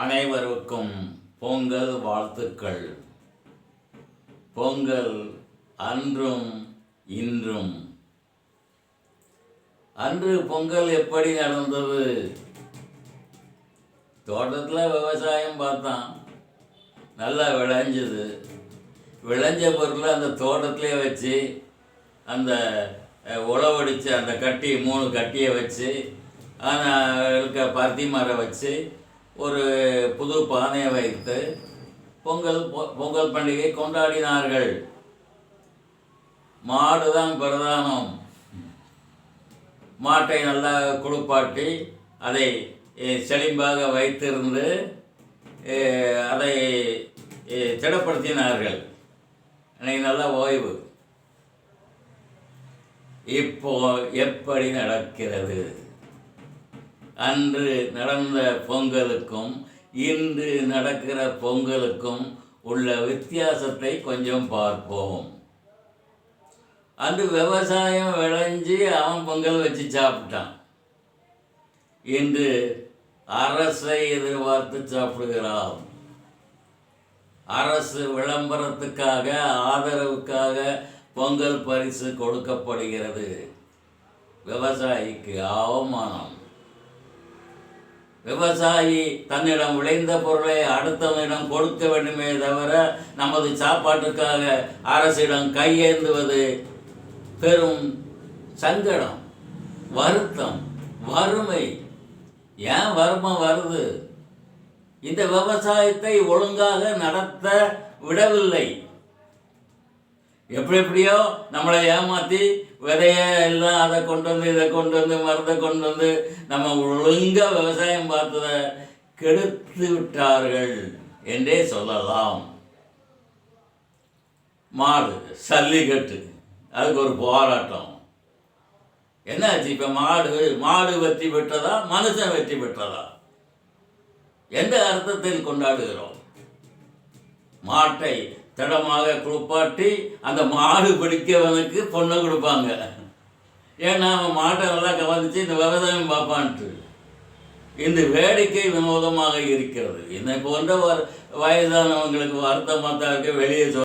அனைவருக்கும் பொங்கல் வாழ்த்துக்கள். பொங்கல் அன்றும் இன்றும். அன்று பொங்கல் எப்படி நடந்தது? தோட்டத்தில் விவசாயம் பார்த்தான். நல்லா விளைஞ்சது. விளைஞ்ச பொருளை அந்த தோட்டத்திலே வச்சு அந்த உழவடிச்ச அந்த கட்டி மூணு கட்டியை வச்சு ஆனால் இருக்க பருத்தி மரம் வச்சு ஒரு புது பானையை வைத்து பொங்கல் பொ- பொங்கல் பண்டிகை கொண்டாடினார்கள். மாடு தான் பிரதானம். மாட்டை நல்லா குளிப்பாட்டி அதை செழிம்பாக வைத்திருந்து அதை திடப்படுத்தினார்கள். இன்னைக்கு நல்ல ஓய்வு. இப்போ எப்படி நடக்கிறது? அன்று நடந்த பொங்கலுக்கும் இன்று நடக்கிற பொங்கலுக்கும் உள்ள வித்தியாசத்தை கொஞ்சம் பார்ப்போம். அன்று விவசாயம் விளைஞ்சு அவன் பொங்கல் வச்சு சாப்பிட்டான். இன்று அரசை எதிர்பார்த்து சாப்பிடுகிறான். அரசு விளம்பரத்துக்காக ஆதரவுக்காக பொங்கல் பரிசு கொடுக்கப்படுகிறது. விவசாயிக்கு அவமானம். விவசாயி தன்னிடம் விளைந்த பொருளை அடுத்தவனிடம் கொடுக்க வேண்டுமே தவிர நமது சாப்பாட்டுக்காக அரசிடம் கையேந்துவது பெரும் சங்கடம் வருத்தம் வறுமை. ஏன் வறுமை வருது? இந்த விவசாயத்தை ஒழுங்காக நடத்த விடவில்லை. எப்படி எப்படியோ நம்மளை ஏமாற்றி விதைய எல்லாம் அதை கொண்டு வந்து இதை கொண்டு வந்து மருந்தை கொண்டு வந்து நம்ம ஒழுங்காக விவசாயம் பார்த்ததை கெடுத்து விட்டார்கள் என்றே சொல்லலாம். மாடு சல்லிக்கட்டு அதுக்கு ஒரு போராட்டம். என்னாச்சு இப்போ மாடு மாடு வெற்றி பெற்றதா மனுஷன் வெற்றி பெற்றதா? எந்த அர்த்தத்தில் கொண்டாடுகிறோம்? மாட்டை திடமாக குளிப்பாட்டி அந்த மாடு பிடிக்கவனுக்கு பொண்ணை கொடுப்பாங்க. ஏன்னா அவன் மாட்டை நல்லா கவனித்து இந்த விவசாயம் பார்ப்பான்ட்டு. இந்த வேடிக்கை வினோதமாக இருக்கிறது. என்னை போன்ற வ- வயதானவங்களுக்கு வருத்தமாக தான் இருக்க வெளியே